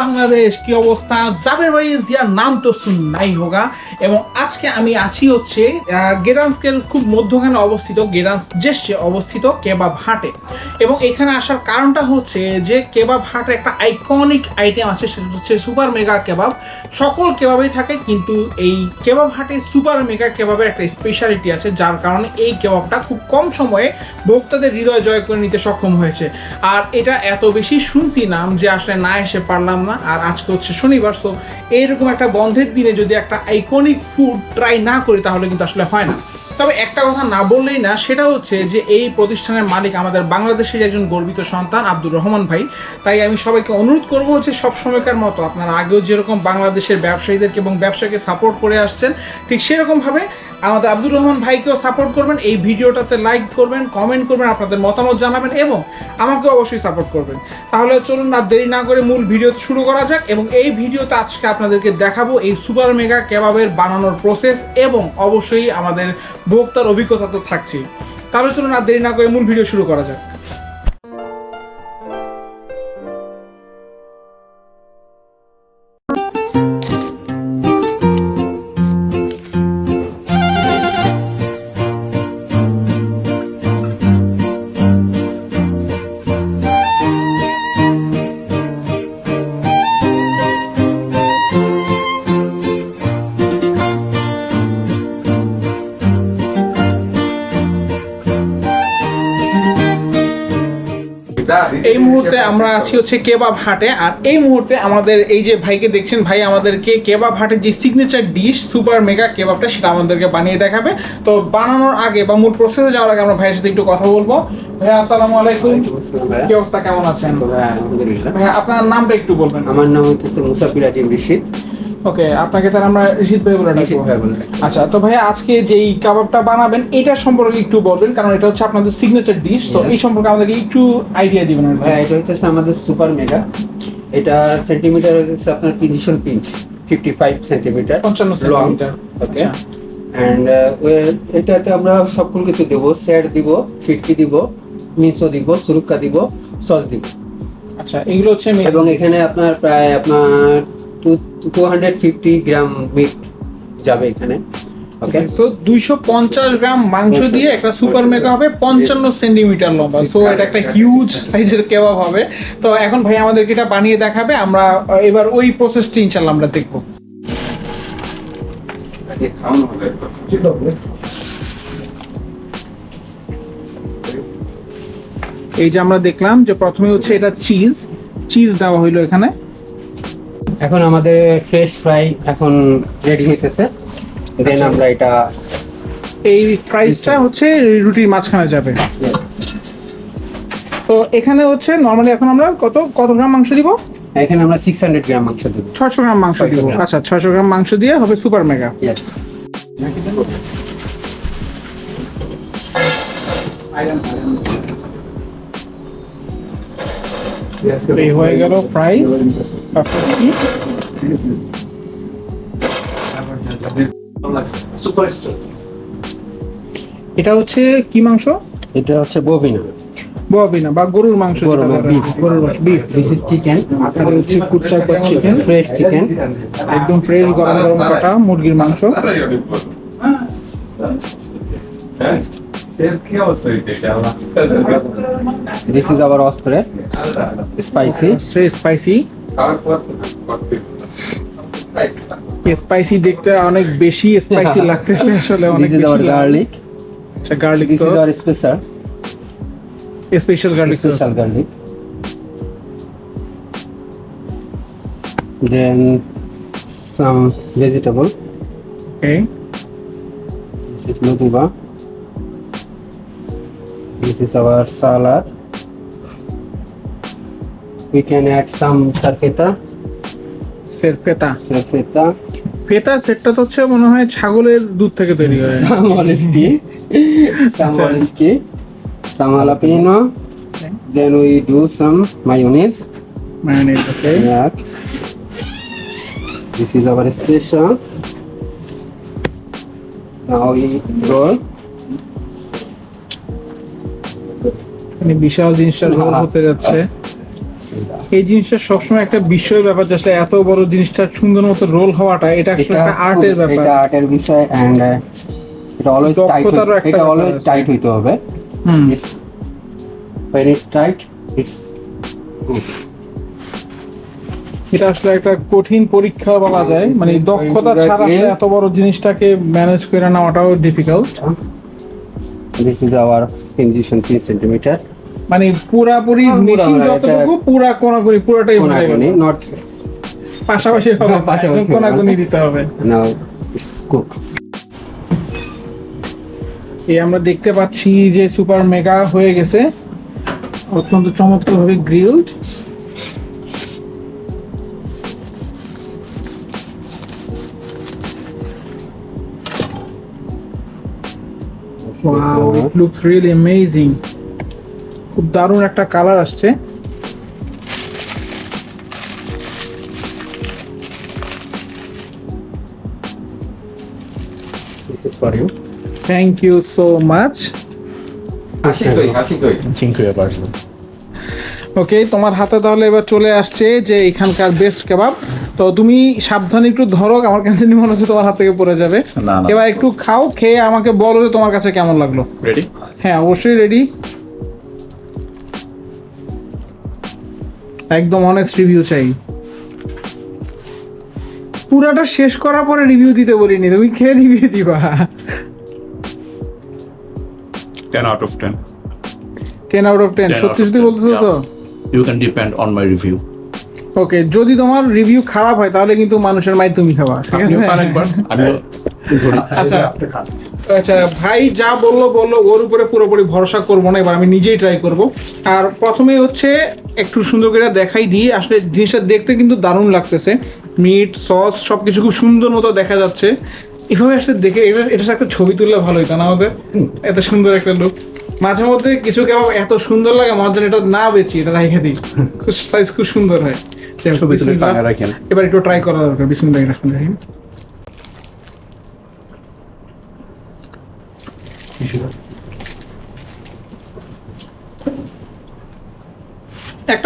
বাংলাদেশ কি অবস্থা? জাবের ভাই জিয়ার নাম তো নাই হোগা। এবং আজকে আমি আছি হচ্ছে গেরান্সকের খুব মধ্যখানে অবস্থিত গেরান্স জেসে অবস্থিত কেবাব হাটে। এবং এখানে আসার কারণটা হচ্ছে যে, কেবাব হাটে একটা আইকনিক আইটেম আছে, সেটা হচ্ছে সুপার মেগা কেবাব। সকল কেবাবেই থাকে, কিন্তু এই কেবাব হাটে সুপার মেগা কেবাবের একটা স্পেশালিটি আছে, যার কারণে এই কেবাবটা খুব কম সময়ে ভোক্তাদের হৃদয় জয় করে নিতে সক্ষম হয়েছে। আর এটা এত বেশি শুনছি নাম যে আসলে না এসে পারলাম না। আর আজকে হচ্ছে শনিবার সো এইরকম একটা বন্ধের দিনে যদি একটা আইকনিক ফুড ট্রাই না করি, তাহলে কিন্তু আসলে হয় না। তবে একটা কথা না বললেই না, সেটা হচ্ছে যে এই প্রতিষ্ঠানের মালিক আমাদের বাংলাদেশের একজন গর্বিত সন্তান, আব্দুর রহমান ভাই। তাই আমি সবাইকে অনুরোধ করব যে সব সময়কার মতো আপনারা আগেও যেরকম বাংলাদেশের ব্যবসায়ীদেরকে এবং ব্যবসাকে সাপোর্ট করে আসছেন, ঠিক সেরকমভাবে আমাদের আব্দুর রহমান ভাইকেও সাপোর্ট করবেন, এই ভিডিওটাতে লাইক করবেন কমেন্ট করবেন, আপনাদের মতামত জানাবেন এবং আমাকে অবশ্যই সাপোর্ট করবেন। তাহলে চলুন আর দেরি না করে মূল ভিডিও শুরু করা যাক এবং এই ভিডিওতে আজকে আপনাদেরকে দেখাবো এই সুপার মেগা কেবাবের বানানোর প্রসেস এবং অবশ্যই আমাদের ভোক্তার অভিজ্ঞতা তো থাকছে তাহলে চলুন আর দেরি না করে মূল ভিডিও শুরু করা যাক। এই মুহূর্তে আমরা আছি হচ্ছে কেবাব হাটে আর এই মুহূর্তে আমাদের এই যে ভাইকে দেখছেন ভাই আমাদেরকে কেবাব হাটের যে সিগনেচার ডিশ সুপার মেগা কেবাবটা সেটা আমাদেরকে বানিয়ে দেখাবে। তো বানানোর আগে বা মূল প্রসেসে যাওয়ার আগে আমরা ভাইয়ের সাথে একটু কথা বলব। ভাইয়া আসসালামু আলাইকুম। কি অবস্থা? কেমন আছেন? আপনার নামটা একটু বলবেন। আমার নাম হচ্ছে মুসাফির আজিম রিশিদ। ওকে আপনাকে তাহলে আমরা ঋষিত ভাই বলে ডাকবো। আচ্ছা তো ভাইয়া আজকে যেই কাবাবটা বানাবেন এটা সম্পর্কে একটু বলবেন কারণ এটা হচ্ছে আপনাদের সিগনেচার ডিশ তো এই সম্পর্কে আমাদেরকে একটু আইডিয়া দিবেন আর কি। ভাই এটা হচ্ছে আমাদের সুপার মেগা এটা সেন্টিমিটার হচ্ছে আপনার তিনশো পিঞ্চ ফিফটি ফাইভ সেন্টিমিটার পঞ্চান্ন সেন্টিমিটার ওকে অ্যান্ড এটাতে আমরা সকল কিছু দেব স্যাড দিব ফিটকি দিব মিসো দিব সুরুক্কা দিব সস দিব। আচ্ছা এগুলো হচ্ছে এবং এখানে আপনার প্রায় আপনার two two hundred fifty gram meat যাবে এখানে ওকে সো দুইশো পঞ্চাশ গ্রাম মাংস দিয়ে একটা সুপার মেগা হবে পঞ্চান্ন সেন্টিমিটার লম্বা। সো এটা একটা হিউজ সাইজের কেবাব হবে। তো এখন ভাই আমাদেরকে এটা বানিয়ে দেখাবে। আমরা এবার ওই প্রসেসটি ইনশাল্লাহ আমরা দেখব। এই যে আমরা দেখলাম যে প্রথমে হচ্ছে এটা চিজ চিজ দেওয়া হইল এখানে। এখন আমাদের ফ্রেশ ফ্রাই এখন রেডি হইতেছে। দেন আমরা এটা এই প্রাইসটা হচ্ছে রুটির মাঝখানে যাবে। তো এখানে হচ্ছে নর্মালি এখন আমরা কত কত গ্রাম মাংস দিব? এখানে আমরা সিক্স হান্ড্রেড গ্রাম মাংস দেবো। ছয়শো গ্রাম মাংস 600 দিব আচ্ছা ছয়শো গ্রাম মাংস দিয়ে হবে সুপার মেগা. এই হয়ে গেল প্রাইস এটা হচ্ছে কি মাংস? এটা হচ্ছে ববিনা। ববিনা বা গরুর মাংস গরু, যেটা বলে। বিফ দিস ইজ চিকেন আর হচ্ছে কুচ্চা চিকেন ফ্রেশ চিকেন একদম ফ্রেশ গরম গরম কাটা মুরগির মাংস। দিস ইজ আওয়ার অস্ত্রে স্পাইসি স্পাইসি স্পাইসি দেখতে অনেক বেশি স্পাইসি লাগতেছে আসলে অনেক দিস ইজ আওয়ার বেশি গার্লিক আচ্ছা garlic this is our special special garlic sauce special garlic then some vegetable okay is Luduba. This is our salad. We can add some sarfeta. Feta Sarfeta. Feta সেটটা তো হচ্ছে মনে হয় ছাগলের দুধ থেকে তৈরি হয় key. Some jalapeno. Then we do some mayonnaise. mayonnaise, okay Yeah. This is our special. Now we roll. মানে বিশাল জিনিসটা রোল হতে যাচ্ছে এই জিনিসটা সবসময় একটা বিস্ময়ের ব্যাপার যেটা এত বড় জিনিসটা সুন্দর মতো রোল হওয়াটা এটা একটা আর্টের ব্যাপার এটা আর্টের বিষয় এন্ড এটা অলওয়েজ টাইট এটা অলওয়েজ টাইট হইতে হবে। হুম। It's when it's tight it's এটা আসলে একটা কঠিন পরীক্ষা বলা যায় মানে দক্ষতা ছাড়া আসলে এত বড় জিনিসটাকে ম্যানেজ করে নেওয়াটাও difficult this is our incision 3 centimeter মানে পুরাপুরি পুরা মেশিন যতটুকু পুরা কোনাকুনি পুরাটাই কোনাকুনি not পাশাপাশি হবে হ্যাঁ, পাশাপাশি কোনাকুনি দিতে হবে। It's cook এই আমরা দেখতে পাচ্ছি যে সুপার মেগা হয়ে গেছে অত্যন্ত চমৎকারভাবে grilled wow it looks really amazing খুব দারুণ একটা কালার আসছে। Thank you so much. Okay তোমার হাতে তাহলে এবার চলে আসছে যে এখানকার বেস্ট কেবাব তো তুমি সাবধানে একটু ধরো আমার কাছে মনে হচ্ছে তোমার হাত থেকে পড়ে যাবে। না, না। এবার একটু খাও খেয়ে আমাকে বলো যে তোমার কাছে কেমন লাগল। Ready? হ্যাঁ অবশ্যই রেডি একদম অনেস্ট রিভিউ চাই। পুরাটা শেষ করার পরে রিভিউ দিতে বলিনি তুমি খেয়ে রিভিউ দিবা? 10 out of 10. Ten out of ten 10 সত্যি সত্যি 10, বলতেছো তো? You can depend on my review. ওকে যদি তোমার রিভিউ খারাপ হয় তাহলে কিন্তু মানুষের মাই তুমি খাবা ঠিক আছে? আমিও ধরি। আচ্ছা আচ্ছা ভাই যা বলল বলল ওর উপরে পুরোপুরি ভরসা করব না এবার আমি নিজেই ট্রাই করব। আর প্রথমে হচ্ছে একটু সুন্দর করে দেখাই দিই আসলে জিনিসটা দেখতে কিন্তু দারুণ লাগতেছে। মিট সস সব কিছু খুব সুন্দর মতো দেখা যাচ্ছে। এভাবে আসলে দেখে এটা এটা একটা ছবি তুললে ভালো হইতো না আমাদের? এত সুন্দর একটা লুক মাঝে মধ্যে কিছু কেমন এত সুন্দর লাগে আমার জন্য এটা না বেচি এটা রেখে দিই। খুব সাইজ খুব সুন্দর হয়। এবার একটু ট্রাই করা দরকার বিসমিল্লাহ রাখুন রাহিম।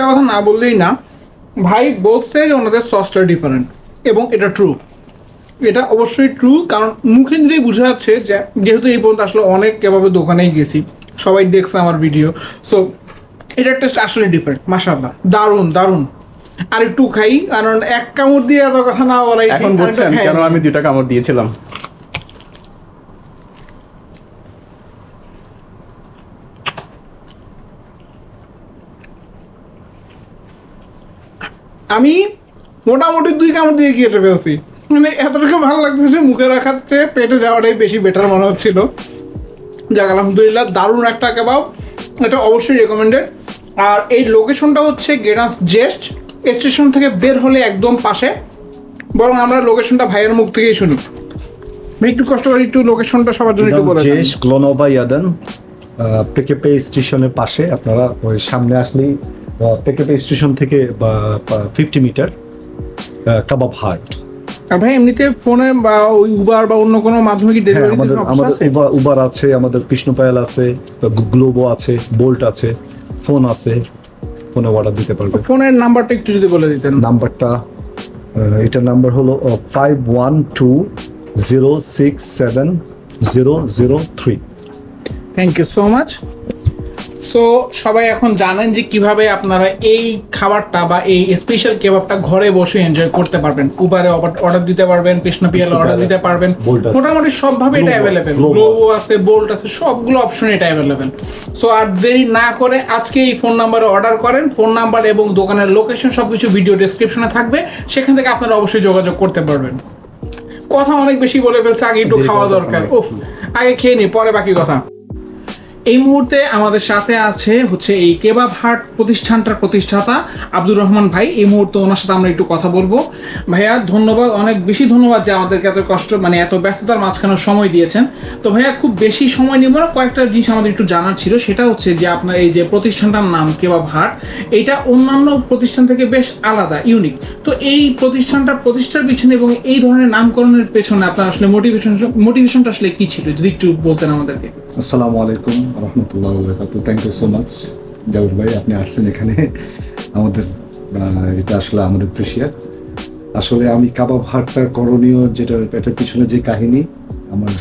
একটা কথা না বললেই না ভাই বলছে যে ওনাদের সসটা ডিফারেন্ট এবং এটা ট্রু এটা অবশ্যই ট্রু কারণ মুখে দিলেই বোঝা যাচ্ছে যে যেহেতু এই পর্যন্ত আসলে অনেক কেভাবে দোকানেই গেছি সবাই দেখছে আমার ভিডিও সো এটা টেস্ট আসলে ডিফারেন্ট মাশাআল্লাহ দারুণ দারুণ। আর একটু খাই কারণ এক কামড় দিয়ে এত কথা না বলাই এখন খাই। কেন আমি দুইটা কামড় দিয়েছিলাম? আমি মোটামুটি দুই কামড় দিয়ে কেটে ফেলছি। মানে এতটুকু ভালো লাগতেছে মুখে রাখার চেয়ে পেটে যাওয়াটাই বেশি বেটার মনে হচ্ছিল। যাক আলহামদুলিল্লাহ দারুণ একটা কাবাব এটা অবশ্যই রেকমেন্ডেড আর এই লোকেশনটা হচ্ছে গেরাস জেস্ট স্টেশন থেকে বের হলে একদম পাশে। বরং আমরা লোকেশনটা ভাইয়ের মুখ থেকেই শুনি। একটু কষ্ট করে একটু লোকেশনটা সবার জন্য একটু বলে। জেশ গ্লোনোভা ইয়াদান পেকেপে স্টেশনের পাশে। আপনারা ওই সামনে আসলেই পেকেপে স্টেশন থেকে ফিফটি মিটার কাবাব হাট। ভাই এমনিতে ফোনে বা ওই উবার বা অন্য কোনো মাধ্যমে কি ডেলিভারি আমাদের আমাদের উবার আছে আমাদের কৃষ্ণপায়াল আছে গ্লোবো আছে বোল্ট আছে ফোন আছে ফোনে অর্ডার দিতে পারবে ফোনের নাম্বারটা একটু যদি বলে দিতেন। নাম্বারটা এটার নাম্বার হলো five one two zero six seven zero zero three thank you so much so সবাই এখন জানেন যে কীভাবে আপনারা এই খাবারটা বা এই স্পেশাল কেবাবটা ঘরে বসে এনজয় করতে পারবেন। উবারে অর্ডার দিতে পারবেন কৃষ্ণ পিয়ালে অর্ডার দিতে পারবেন। মোটামুটি সবভাবে এটা অ্যাভেলেবেল গ্লোবো আছে বোল্ট আছে সবগুলো অপশন এটা অ্যাভেলেবেল সো আর দেরি না করে আজকে এই ফোন নাম্বারে অর্ডার করেন। ফোন নাম্বার এবং দোকানের লোকেশন সবকিছু ভিডিও ডেসক্রিপশনে থাকবে। সেখান থেকে আপনারা অবশ্যই যোগাযোগ করতে পারবেন। কথা অনেক বেশি বলে ফেলছে আগে একটু খাওয়া দরকার। দরকার আগে খেয়ে নি পরে বাকি কথা। এই মুহূর্তে আমাদের সাথে আছে হচ্ছে এই কেবাব হাট প্রতিষ্ঠানটার প্রতিষ্ঠাতা আব্দুর রহমান ভাই। এই মুহূর্তে ওনার সাথে আমরা একটু কথা বলব। ভাইয়া, ধন্যবাদ। অনেক বেশি ধন্যবাদ যে আমাদেরকে এত কষ্ট মানে এত ব্যস্ততার মাঝখানে সময় দিয়েছেন। তো ভাইয়া, খুব বেশি সময় নিব না। কয়েকটা জিনিস আমাদের একটু জানার ছিল। সেটা হচ্ছে যে আপনার এই যে প্রতিষ্ঠানটার নাম কেবাব হাট এইটা অন্যান্য প্রতিষ্ঠান থেকে বেশ আলাদা ইউনিক তো এই প্রতিষ্ঠানটা প্রতিষ্ঠার পিছনে এবং এই ধরনের নামকরণের পেছনে আপনার আসলে মোটিভেশন মোটিভেশনটা আসলে কি ছিল? যদি একটু বলতেন আমাদেরকে। আসসালামু আলাইকুম রহমতুল্লাহ বরকাত। থ্যাংক ইউ সো মাচ জাউদ ভাই আপনি আসছেন এখানে। আমাদের এটা আসলে আমাদের প্রেশিয়ার। আসলে আমি কাবাব হাটটার করণীয় যেটা এটার পিছনে যে কাহিনী আমার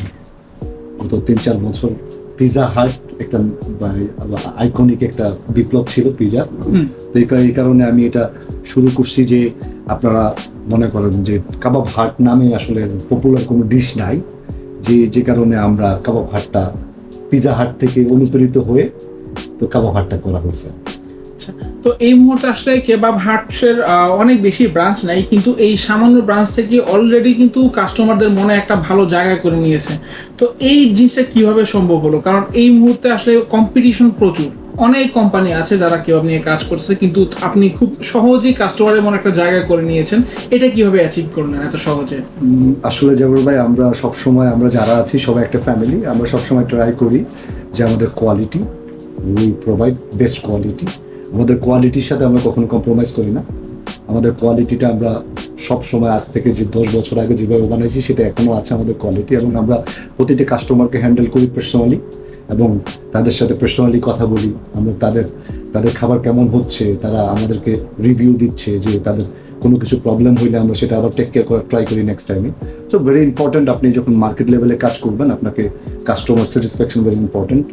গত তিন চার বছর পিজা হাট একটা আইকনিক একটা বিপ্লব ছিল পিজা। তো এই কারণে আমি এটা শুরু করছি যে আপনারা মনে করেন যে কাবাব হাট নামে আসলে পপুলার কোনো ডিশ নাই। যে যে কারণে আমরা কাবাব হাটটা পিজা হাট থেকে অনুপ্রেরিত হয়ে তো কাবাব হাটটা করা হয়েছে। তো এই মুহূর্তে আসলে কেবাব হাটসের অনেক বেশি ব্রাঞ্চ নাই, কিন্তু এই সামান্য ব্রাঞ্চ থেকে অলরেডি কিন্তু কাস্টমারদের মনে একটা ভালো জায়গা করে নিয়েছে। তো এই জিনিসটা কীভাবে সম্ভব হলো? কারণ এই মুহূর্তে আসলে কম্পিটিশন প্রচুর। অনেক কোম্পানি আছে যারা কেবাব নিয়ে কাজ করছে কিন্তু আপনি খুব সহজেই কাস্টমারের মনে একটা জায়গা করে নিয়েছেন। এটা কীভাবে অ্যাচিভ করলেন এত সহজে? আসলে জাগর ভাই, আমরা সবসময়, আমরা যারা আছি, সবাই একটা ফ্যামিলি আমরা সবসময় ট্রাই করি যে আমাদের quality we provide best quality আমাদের কোয়ালিটির সাথে আমরা কখনো কম্প্রোমাইজ করি না। আমাদের কোয়ালিটিটা আমরা সব সময় আজ থেকে যে দশ বছর আগে যেভাবে বানাইছি, সেটা এখনও আছে আমাদের কোয়ালিটি এবং আমরা প্রতিটি কাস্টমারকে হ্যান্ডেল করি পার্সোনালি এবং তাদের সাথে পার্সোনালি কথা বলি, আমরা তাদের তাদের খাবার কেমন হচ্ছে, তারা আমাদেরকে রিভিউ দিচ্ছে যে তাদের কোনো কিছু প্রবলেম হইলে আমরা সেটা আবার টেক কেয়ার করার ট্রাই করি নেক্সট টাইমে সো ভেরি ইম্পর্টেন্ট আপনি যখন মার্কেট লেভেলে কাজ করবেন, আপনাকে কাস্টমার স্যাটিসফ্যাকশন ভেরি ইম্পর্টেন্ট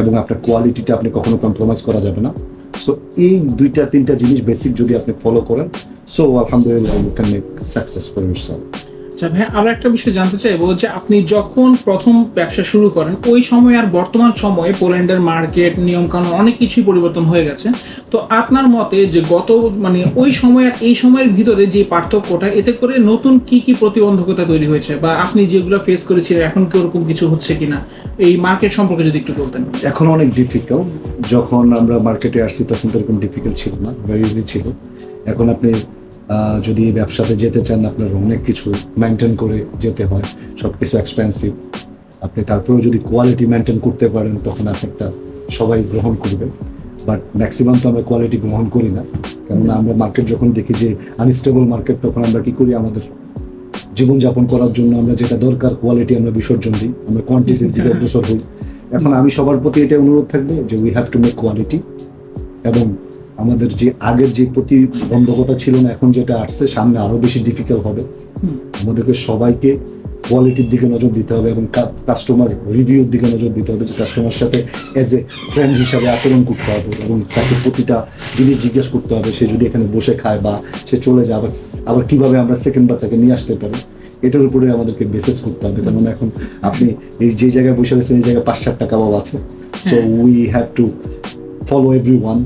এবং আপনার কোয়ালিটিটা আপনি কখনো কম্প্রোমাইজ করা যাবে না। সো এই দুইটা, তিনটা জিনিস বেসিক যদি আপনি ফলো করেন সো আলহামদুলিল্লাহ you can make success for yourself আচ্ছা ভাই আরও একটা বিষয় জানতে চাইব যে আপনি যখন প্রথম ব্যবসা শুরু করেন, ওই সময় আর বর্তমান সময়ে পোল্যান্ডের মার্কেট নিয়ম কানুন অনেক কিছুই পরিবর্তন হয়ে গেছে। তো আপনার মতে যে গত মানে ওই সময় আর এই সময়ের ভিতরে যে পার্থক্যটা, এতে করে নতুন কি কি প্রতিবন্ধকতা তৈরি হয়েছে? বা আপনি যেগুলো ফেস করেছিলেন, এখন কি ওরকম কিছু হচ্ছে কিনা? এই মার্কেট সম্পর্কে যদি একটু বলতেন। এখন অনেক ডিফিকাল্ট যখন আমরা মার্কেটে আসছি, তখন তো এরকম ডিফিকাল্ট ছিল না ইজি ছিল। এখন আপনি যদি এই ব্যবসাতে যেতে চান, আপনার অনেক কিছু মেনটেন করে যেতে হয় সব কিছু এক্সপেন্সিভ আপনি তারপরেও যদি কোয়ালিটি মেনটেন করতে পারেন, তখন আপনারটা সবাই গ্রহণ করবে। বাট ম্যাক্সিমাম তো আমরা কোয়ালিটি গ্রহণ করি না। কেননা আমরা মার্কেট যখন দেখি যে আনস্টেবল মার্কেট তখন আমরা কী করি? আমাদের জীবনযাপন করার জন্য আমরা যেটা দরকার কোয়ালিটি আমরা বিসর্জন দিই। আমরা কোয়ান্টিটির দিকে অগ্রসর হই। এখন আমি সবার প্রতি এটা অনুরোধ থাকবে যে we have to make quality এবং আমাদের যে আগের যে প্রতিবন্ধকতা ছিল না এখন যেটা আসছে সামনে আরও বেশি ডিফিকাল্ট হবে। আমাদেরকে সবাইকে কোয়ালিটির দিকে নজর দিতে হবে এবং কাস্টমার রিভিউর দিকে নজর দিতে হবে যে কাস্টমার সাথে এজ এ ফ্রেন্ড হিসাবে আচরণ করতে হবে এবং তাকে প্রতিটা জিনিস জিজ্ঞেস করতে হবে সে যদি এখানে বসে খায় বা সে চলে যায় আবার আবার কীভাবে আমরা সেকেন্ড বার তাকে নিয়ে আসতে পারি এটার উপরে আমাদেরকে বেসিস করতে হবে। কারণ এখন আপনি এই যে জায়গায় বসে রয়েছেন এই জায়গায় পাঁচ সাত টাকা কাবাব আছে। So we have to follow every one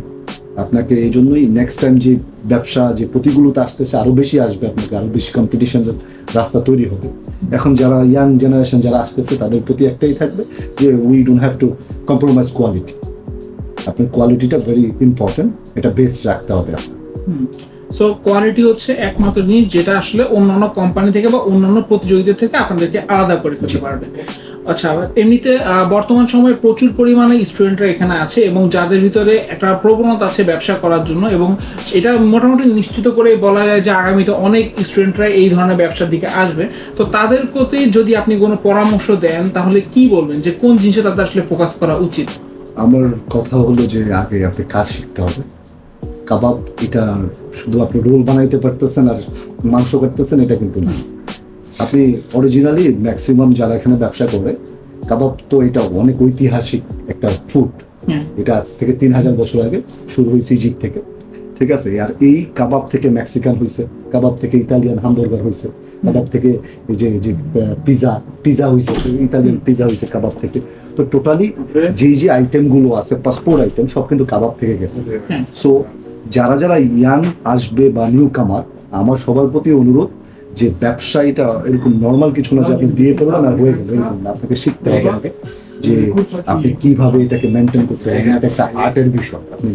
আপনাকে এই জন্যই নেক্সট টাইম যে ব্যবসা, যে প্রতিকূলতা আসতেছে, আরও বেশি আসবে আপনাকে, আরও বেশি কম্পিটিশন রাস্তা তৈরি হবে। এখন যারা ইয়াং জেনারেশন যারা আসতেছে, তাদের প্রতি একটাই থাকবে যে we don't have to compromise quality আপনার কোয়ালিটিটা ভেরি ইম্পর্টেন্ট এটা বেস্ট রাখতে হবে আপনার সো কোয়ালিটি হচ্ছে একমাত্র জিনিস যেটা আসলে অন্যান্য কোম্পানি থেকে বা অন্যান্য প্রতিযোগীদের থেকে আপনাদেরকে আলাদা করে ফেলতে পারবে। আচ্ছা এমনিতে বর্তমান সময়ে প্রচুর পরিমাণে স্টুডেন্টরা এখানে আছে এবং যাদের ভিতরে একটা প্রবণতা আছে ব্যবসা করার জন্য এবং এটা মোটামুটি নিশ্চিত করে বলা যায় যে আগামীতে অনেক স্টুডেন্টরা এই ধরনের ব্যবসার দিকে আসবে। তো তাদের প্রতি যদি আপনি কোনো পরামর্শ দেন, তাহলে কি বলবেন? যে কোন জিনিসে তাদের আসলে ফোকাস করা উচিত? আমার কথা হলো যে আগে আপনি কাজ শিখতে হবে। কাবাব এটা শুধু আপনি রোল বানাইতে পারতেছেন আর মাংস কাটতেছেন এটা কিন্তু না। আপনি অরিজিনালি ম্যাক্সিমাম যারা এখানে ব্যবসা করে কাবাব তো এটা অনেক ঐতিহাসিক একটা ফুড এটা আজ থেকে তিন হাজার বছর আগে শুরু হয়েছে ইজিপ্ট থেকে। ঠিক আছে? আর এই কাবাব থেকে মেক্সিকান হয়েছে কাবাব থেকে ইতালিয়ান হামবার্গার হয়েছে কাবাব থেকে এই যে যে পিজা পিজা হয়েছে ইতালিয়ান পিজা হয়েছে কাবাব থেকে। তো টোটালি যেই যে আইটেমগুলো আছে পাসপোর্ট আইটেম সব কিন্তু কাবাব থেকে গেছে। সো যারা যারা ইয়াং আসবে বা নিউ কামার আমার সবার প্রতি অনুরোধ যে ব্যবসা এটা এরকম নর্মাল কিছু না যে আপনি দিয়ে পড়লেন আর হয়ে গেল এরকম না। আপনাকে শিখতে হবে আগে যে আপনি কীভাবে এটাকে মেনটেন করতে হবে। এটা একটা আর্টের বিষয়। আপনি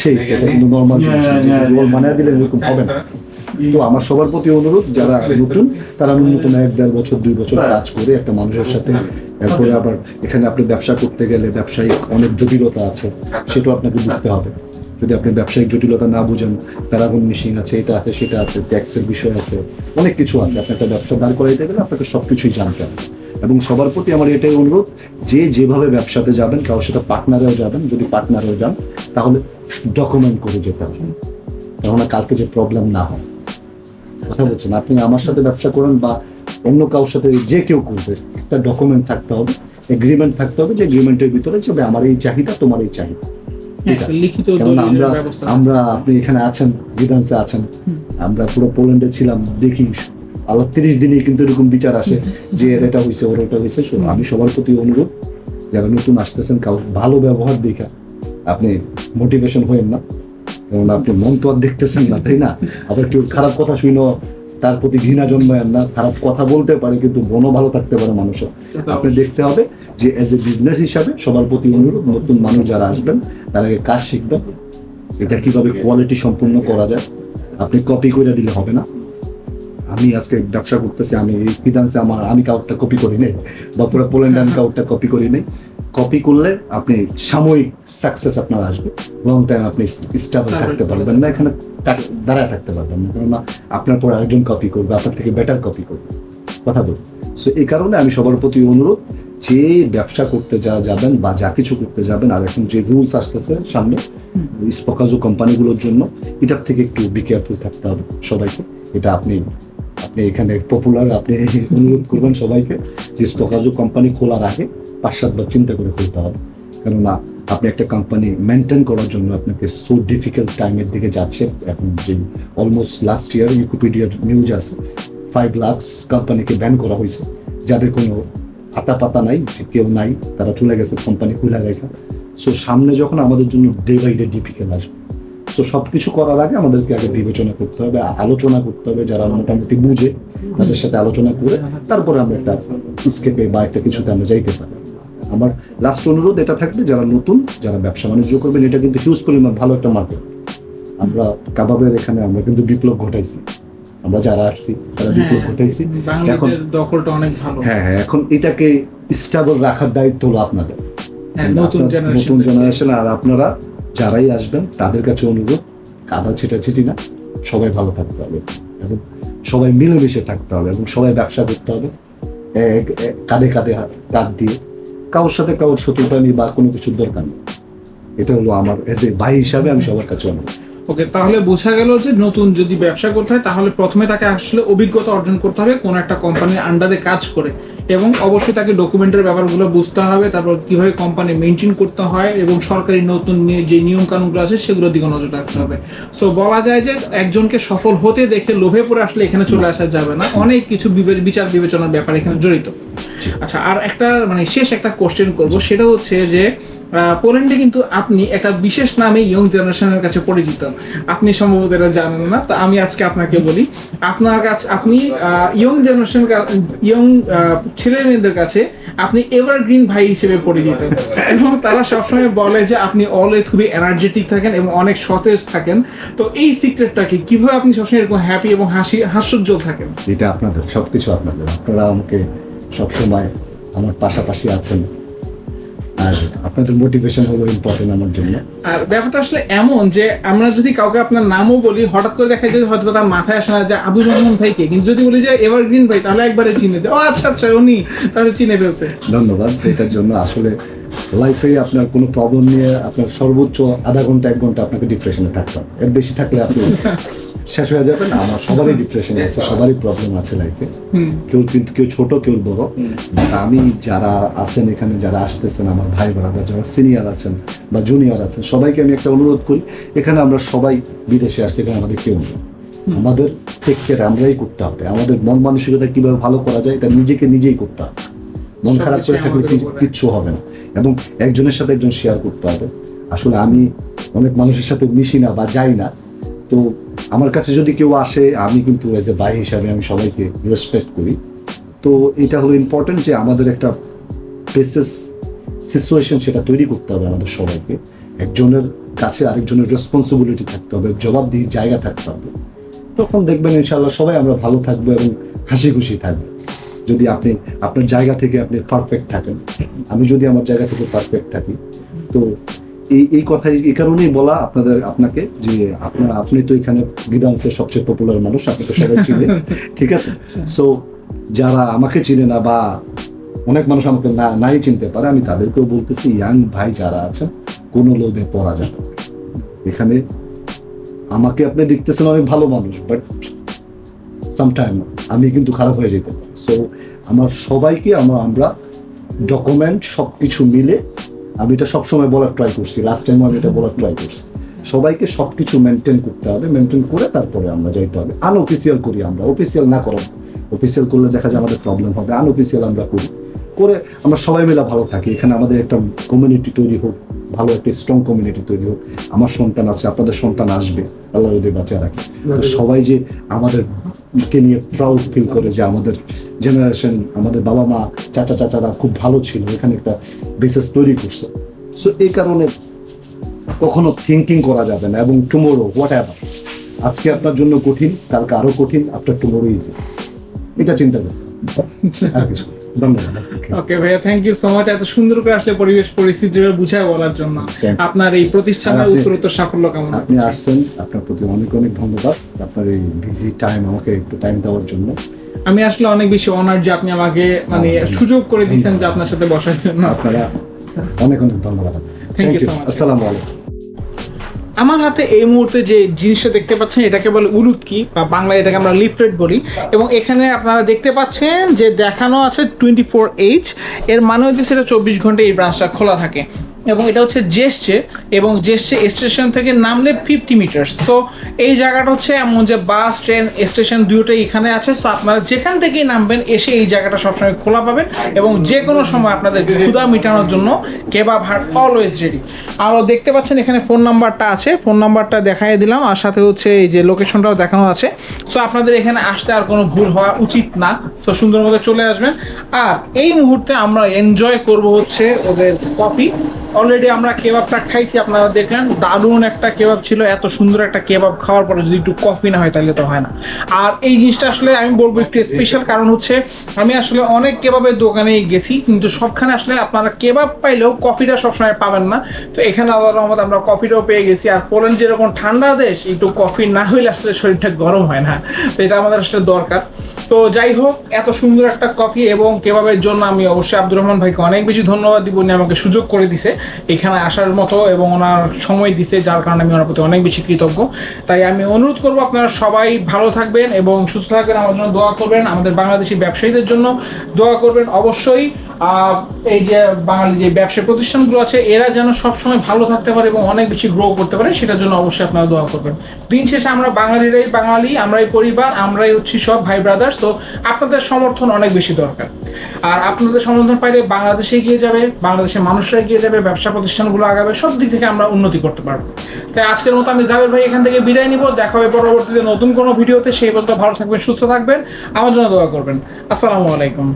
সেই এটা কিন্তু নর্মাল রোল বানিয়ে দিলে এরকম হবে না। তো আমার সবার প্রতি অনুরোধ যারা নতুন তারা ন্যূনতম এক দেড় বছর দুই বছর কাজ করে একটা মানুষের সাথে এরপরে আবার এখানে আপনি ব্যবসা করতে গেলে ব্যবসায়িক অনেক জটিলতা আছে সেটাও আপনাকে বুঝতে হবে। যদি আপনি ব্যবসায়িক জটিলতা না বুঝেন প্যারাগন মেশিন আছে, এটা আছে, সেটা আছে ট্যাক্সের বিষয় আছে, অনেক কিছু আছে। আপনি একটা ব্যবসা দাঁড় করাইতে গেলে আপনাকে সবকিছুই জানতে হবে। এবং সবার প্রতি আমার এটাই অনুরোধ, যে যেভাবে ব্যবসাতে যাবেন কারোর সাথে পার্টনারেও যাবেন, যদি পার্টনারেও যান, তাহলে ডকুমেন্ট করে যেতে হবে। কেননা কালকে যে প্রবলেম না হয়। কথা বলছেন, আপনি আমার সাথে ব্যবসা করেন বা অন্য কারোর সাথে যে কেউ করবে, একটা ডকুমেন্ট থাকতে হবে এগ্রিমেন্ট থাকতে হবে যে এগ্রিমেন্টের ভিতরে যে আমার এই চাহিদা, তোমার এই চাহিদা। লিখিত আমরা আপনি এখানে আছেন বিধানসে আছেন। আমরা পুরো পোল্যান্ডে ছিলাম দেখি আল্লাহ তিরিশ দিনে কিন্তু এরকম বিচার আসে যে এর এটা হয়েছে ওর এটা হয়েছে আমি সবার প্রতি অনুরোধ যারা নতুন আসতেছেন কাউ ভালো ব্যবহার দেখা আপনি মোটিভেশন হয়েন না। কারণ আপনি মন তো আর দেখতেছেন না তাই না? আবার কেউ খারাপ কথা শুনো তার প্রতি ঘৃণা জন্মায় না খারাপ কথা বলতে পারে কিন্তু মনও ভালো থাকতে পারে মানুষের। আপনি দেখতে হবে যে এজ এ বিজনেস হিসাবে সবার প্রতি অনুরোধ নতুন মানুষ যারা আসবেন তারা আগে কাজ শিখবেন। এটা কীভাবে কোয়ালিটি সম্পূর্ণ করা যায় আপনি কপি করে দিলে হবে না। আমি আজকে ব্যবসা করতেছি আমি এই বিধানসে আমার আমি কাউটটা কপি করি নাই বা পুরো পোল্যান্ড আমি কাউটটা কপি করি নাই কপি করলে আপনি সাময়িক সাকসেস আপনার আসবে। লং টাইম আপনি স্টেবল থাকতে পারবেন না এখানে দাঁড়ায় থাকতে পারবেন না। কেননা আপনার পর আরেকজন কপি করবে আপনার থেকে বেটার কপি করবে। কথা বলি। সো এই কারণে আমি সবার প্রতি অনুরোধ যে ব্যবসা করতে যা যাবেন বা যা কিছু করতে যাবেন আর এখন যে রুলস আসতেছে সামনে স্পকাজো কোম্পানিগুলোর জন্য এটার থেকে একটু বি কেয়ারফুল থাকতে হবে সবাইকে। এটা আপনি আপনি এখানে পপুলার আপনি অনুরোধ করবেন সবাইকে যে স্পকাজো কোম্পানি খোলার আগে পাঁচ সাতবার চিন্তা করে খুলতে হবে। কেননা আপনি একটা কোম্পানি মেনটেন করার জন্য আপনাকে সো ডিফিকাল্ট টাইমের দিকে যাচ্ছে। এখন যে অলমোস্ট লাস্ট ইয়ার ইউকুপিডিয়ার নিউজ আছে ফাইভ লাখস কোম্পানিকে ব্যান করা হয়েছে। যাদের কোনো আতা পাতা নাই, যে কেউ নাই, তারা চলে গেছে কোম্পানি খুলে রেখা। সো সামনে যখন আমাদের জন্য ডে বাই ডে ডিফিকাল্ট আসবে সো সব কিছু করার আগে আমাদেরকে আগে বিবেচনা করতে হবে আলোচনা করতে হবে যারা মোটামুটি বুঝে তাদের সাথে আলোচনা করে তারপরে আমরা একটা স্কেপে বা একটা কিছুতে আমরা যাইতে পারি। আমার লাস্ট অনুরোধ এটা থাকবে যারা নতুন যারা ব্যবসা বাণিজ্য করবেন এটা কিন্তু হিউজ পরিমাণ ভালো একটা মার্কেট আমরা কাবাবের এখানে আমরা কিন্তু বিপ্লব ঘটাইছি। আমরা যারা আসছি তারা বিপ্লব ঘটাইছি। এখন দখলটা অনেক ভালো। হ্যাঁ হ্যাঁ এখন এটাকে স্টেবল রাখার দায়িত্ব হলো আপনাদের। হ্যাঁ, নতুন জেনারেশন আর আপনারা যারাই আসবেন, তাদের কাছে অনুরোধ, কাদা ছিটাছিটি না, সবাই ভালো থাকতে হবে এবং সবাই মিলেমিশে থাকতে হবে এবং সবাই ব্যবসা করতে হবে। কাঁধে কাঁধে কাঁধ দিয়ে। কারোর সাথে কারোর শত্রুতা নিয়ে বা কোনো কিছুর দরকার নেই। এটা হলো আমার এজ এ ভাই হিসাবে আমি সবার কাছে অনুরোধ। ওকে তাহলে বোঝা গেল যে নতুন যদি ব্যবসা করতে হয় তাহলে প্রথমে তাকে আসলে অভিজ্ঞতা অর্জন করতে হবে কোন একটা কোম্পানির আন্ডারে কাজ করে। এবং অবশ্যই তাকে ডকুমেন্টের ব্যাপারগুলো বুঝতে হবে তারপর কীভাবে কোম্পানি মেনটেন করতে হয় এবং সরকারি নতুন যে নিয়ম কানুনগুলো আছে সেগুলোর দিকে নজর রাখতে হবে। সো বলা যায় যে একজনকে সফল হতে দেখে লোভে পড়ে আসলে এখানে চলে আসা যাবে না। অনেক কিছু বিবে- বিচার বিবেচনার ব্যাপার এখানে জড়িত। আচ্ছা আর একটা মানে শেষ একটা কোশ্চেন করব সেটা হচ্ছে যে পোল্যান্ডে কিন্তু আপনি একটা বিশেষ নামে ইয়ং জেনারেশনের কাছে পরিচিত। আপনি সম্ভবত এটা জানেন না, তো আমি আজকে আপনাকে বলি, আপনার কাছে আপনি ইয়ং জেনারেশন ইয়ং ছেলে মেয়েদের কাছে আপনি এভারগ্রিন ভাই হিসেবে পরিচিত। এবং তারা সবসময় বলে যে আপনি অলওয়েজ খুবই এনার্জেটিক থাকেন এবং অনেক সতেজ থাকেন। তো এই সিক্রেটটা কি কীভাবে আপনি সবসময় এরকম হ্যাপি এবং হাসি, হাস্যোজ্জ্বল থাকেন? এটা আপনাদের, সবকিছু আপনাদের। আপনারা আমাকে সবসময় আমার পাশাপাশি আছেন। আর আপনাদের মোটিভেশন হলো ইম্পর্টেন্ট আমার জন্য। আর ব্যাপারটা আসলে এমন যে আমরা যদি কাউকে আপনার নামও বলি হঠাৎ করে দেখা যায় হয়তো তার মাথায় আসে না যে আবুল রহমান ভাইকে। কিন্তু যদি বলি যে এভারগ্রিন ভাই তাহলে একবারে চিনে দেয়। ও আচ্ছা আচ্ছা উনি তাহলে চিনে ফেলছে। ধন্যবাদ এটার জন্য আসলে লাইফে আপনার কোনো প্রবলেম নিয়ে আপনার সর্বোচ্চ আধা ঘণ্টা এক ঘণ্টা আপনাকে ডিপ্রেশনে থাকতে হবে। এর বেশি থাকলে আপনি শেষ হয়ে যাবে না আমার সবারই ডিপ্রেশন আছে সবারই প্রবলেম আছে লাইফে কেউ কিন্তু কেউ ছোট কেউ বড়। আমি যারা আছেন এখানে যারা আসতেছেন আমার ভাই ব্রাদার যারা সিনিয়র আছেন বা জুনিয়র আছেন সবাইকে আমি একটা অনুরোধ করি এখানে আমরা সবাই বিদেশে আসছি এখানে আমাদের কেউ নেই। আমাদের টেক কেয়ার আমরাই করতে হবে। আমাদের মন মানসিকতা কীভাবে ভালো করা যায় এটা নিজেকে নিজেই করতে হবে। মন খারাপ করে থাকলে। কিচ্ছু হবে না। এবং একজনের সাথে একজন শেয়ার করতে হবে। আসলে আমি অনেক মানুষের সাথে মিশি না বা যাই না। তো আমার কাছে যদি কেউ আসে, আমি কিন্তু এজ এ ভাই হিসাবে আমি সবাইকে রেসপেক্ট করি। তো এটা হলো ইম্পর্টেন্ট যে আমাদের একটা বেসিস সিচুয়েশন সেটা তৈরি করতে হবে আমাদের সবাইকে। একজনের কাছে আরেকজনের রেসপন্সিবিলিটি থাকতে হবে, জবাবদিহির জায়গা থাকতে হবে। তখন দেখবেন ইনশাল্লাহ সবাই আমরা ভালো থাকব এবং হাসি খুশি থাকব। যদি আপনি, আপনার জায়গা থেকে আপনি পারফেক্ট থাকেন। আমি যদি আমার জায়গা থেকে পারফেক্ট থাকি, তো এই এই কথাই এই কারণেই বলা আপনাদের আপনাকে যে আপনার আপনি তো এখানে বিধানসের সবচেয়ে পপুলার মানুষ আপনি তো সবাই চিনেন ঠিক আছে? সো যারা আমাকে চিনে না বা অনেক মানুষ আমাকে না নাই চিনতে পারে আমি তাদেরকেও বলতেছি ইয়াং ভাই যারা আছেন কোনো লোভে পড়া যাবে এখানে আমাকে আপনি দেখতেছেন অনেক ভালো মানুষ বাট সামটাইম আমি কিন্তু খারাপ হয়ে যেতে পারি। সো আমার সবাইকে আমরা আমরা ডকুমেন্ট সব কিছু মিলে আমি এটা সবসময় বলার ট্রাই করছি লাস্ট টাইম আমি এটা বলার ট্রাই করছি। সবাইকে সব কিছু মেনটেন করতে হবে মেনটেন করে তারপরে আমরা যাইতে হবে। আনঅফিসিয়াল করি আমরা অফিসিয়াল না করা। অফিসিয়াল করলে দেখা যায় আমাদের প্রবলেম হবে আনঅফিসিয়াল আমরা করি। করে আমরা সবাই মিলে ভালো থাকি এখানে আমাদের একটা কমিউনিটি তৈরি হোক ভালো একটা স্ট্রং কমিউনিটি তৈরি হোক। আমার সন্তান আছে আপনাদের সন্তান আসবে আল্লাহ যদি বাঁচিয়ে রাখে। তো সবাই যে আমাদেরকে নিয়ে প্রাউড ফিল করে যে আমাদের জেনারেশন আমাদের বাবা মা, চাচা, চাচারা খুব ভালো ছিল, এখানে একটা বিশেষ তৈরি করছে। সো এই কারণে কখনো থিঙ্কিং করা যাবে না এবং টুমোরো হোয়াট এভার আজকে আপনার জন্য কঠিন, কালকে আরও কঠিন আপনার টুমোরো ইজি এটা চিন্তা করতে আর কিছু। ধন্যবাদ। ওকে ভাইয়া থ্যাংক ইউ সো মাচ এত সুন্দর করে আসলে পরিবেশ পরিস্থিতি বুঝায় বলার জন্য আপনার এই প্রতিষ্ঠানের উত্তরোত্তর সাফল্য কামনা আপনি আসছেন আপনার প্রতি অনেক অনেক ধন্যবাদ। আপনার এই বিজি টাইম আমাকে একটু টাইম দেওয়ার জন্য। আমি আসলে অনেক বেশি অনার যে আপনি আমাকে মানে সুযোগ করে দিয়েছেন যে আপনার সাথে বসার জন্য। আপনারা অনেক অনেক ধন্যবাদ। Thank you. so much. আসসালামু আলাইকুম। আমার হাতে এই মুহূর্তে যে জিনিসটা দেখতে পাচ্ছেন, এটাকে বলে উলুদকি বা বাংলায় এটাকে আমরা লিফলেট বলি। এবং এখানে আপনারা দেখতে পাচ্ছেন যে দেখানো আছে টোয়েন্টি ফোর এইচ এর মানে হচ্ছে সেটা চব্বিশ ঘণ্টা এই ব্রাঞ্চটা খোলা থাকে। এবং এটা হচ্ছে জেস্টে এবং জেস্টে স্টেশন থেকে নামলে ফিফটি মিটার সো এই জায়গাটা হচ্ছে এমন যে বাস, ট্রেন, স্টেশন দুটোই এখানে আছে। সো আপনারা যেখান থেকেই নামবেন, এসে এই জায়গাটা সবসময় খোলা পাবেন এবং যে কোনো সময় আপনাদের ক্ষুধা মেটানোর জন্য কেবাব হাট অলওয়েজ রেডি আরও দেখতে পাচ্ছেন এখানে ফোন নাম্বারটা আছে। ফোন নাম্বারটা দেখাই দিলাম আর সাথে হচ্ছে এই যে লোকেশনটাও দেখানো আছে। সো আপনাদের এখানে আসতে আর কোনো ভুল হওয়া উচিত না। তো সুন্দর মতো চলে আসবেন। আর এই মুহূর্তে আমরা এনজয় করব হচ্ছে ওদের কফি অলরেডি আমরা কেবাবটা খাইছি, আপনারা দেখলেন, দারুণ একটা কেবাব ছিল, এত সুন্দর একটা কেবাব খাওয়ার পরে যদি একটু কফি না হয় তাহলে তো হয় না। আর এই জিনিসটা আসলে আমি বলব একটু স্পেশাল কারণ হচ্ছে, আমি আসলে অনেক কেবাবের দোকানে গেছি, কিন্তু সবখানে আসলে আপনারা কেবাব পাইলেও কফিটা সবসময় পাবেন না। তো এখানে আল্লাহ রহমত আমরা কফিটাও পেয়ে গেছি, আর পোল্যান্ড যেরকম ঠান্ডা দেশ, একটু কফি না হইলে আসলে শরীরটা গরম হয় না। তো এটা আমাদের আসলে দরকার। তো যাই হোক, এত সুন্দর একটা কফি এবং কেবাবের জন্য আমি অবশ্যই আব্দুর রহমান ভাইকে অনেক বেশি ধন্যবাদ দিব, উনি আমাকে সুযোগ করে দিছে। এখানে আসার মতো এবং ওনার সময় দিছে, যার কারণে আমি ওনার প্রতি অনেক বেশি কৃতজ্ঞ। তাই আমি অনুরোধ করব আপনারা সবাই ভালো থাকবেন এবং সুস্থ থাকবেন, আমার জন্য দোয়া করবেন, আমাদের বাংলাদেশি ব্যবসায়ীদের জন্য দোয়া করবেন অবশ্যই। এই যে বাঙালি যে ব্যবসা প্রতিষ্ঠানগুলো আছে, এরা যেন সবসময় ভালো থাকতে পারে এবং অনেক বেশি গ্রো করতে পারে, সেটার জন্য অবশ্যই আপনারা দোয়া করবেন। দিন শেষে আমরা বাঙালিরাই বাঙালি, আমরাই পরিবার, আমরাই হচ্ছি সব ভাই ব্রাদার্স তো আপনাদের সমর্থন অনেক বেশি দরকার। আর আপনাদের সমর্থন পাইলে বাংলাদেশে এগিয়ে যাবে, বাংলাদেশের মানুষরা এগিয়ে যাবে, ব্যবসা প্রতিষ্ঠানগুলো আগাবে, সব দিক থেকে আমরা উন্নতি করতে পারব। তাই আজকের মতো আমি জাভেদ ভাই এখান থেকে বিদায় নিব, দেখা হবে পরবর্তীতে নতুন কোনো ভিডিওতে। সেই পর্যন্ত ভালো থাকবেন, সুস্থ থাকবেন, আমার জন্য দোয়া করবেন। আসসালামু আলাইকুম।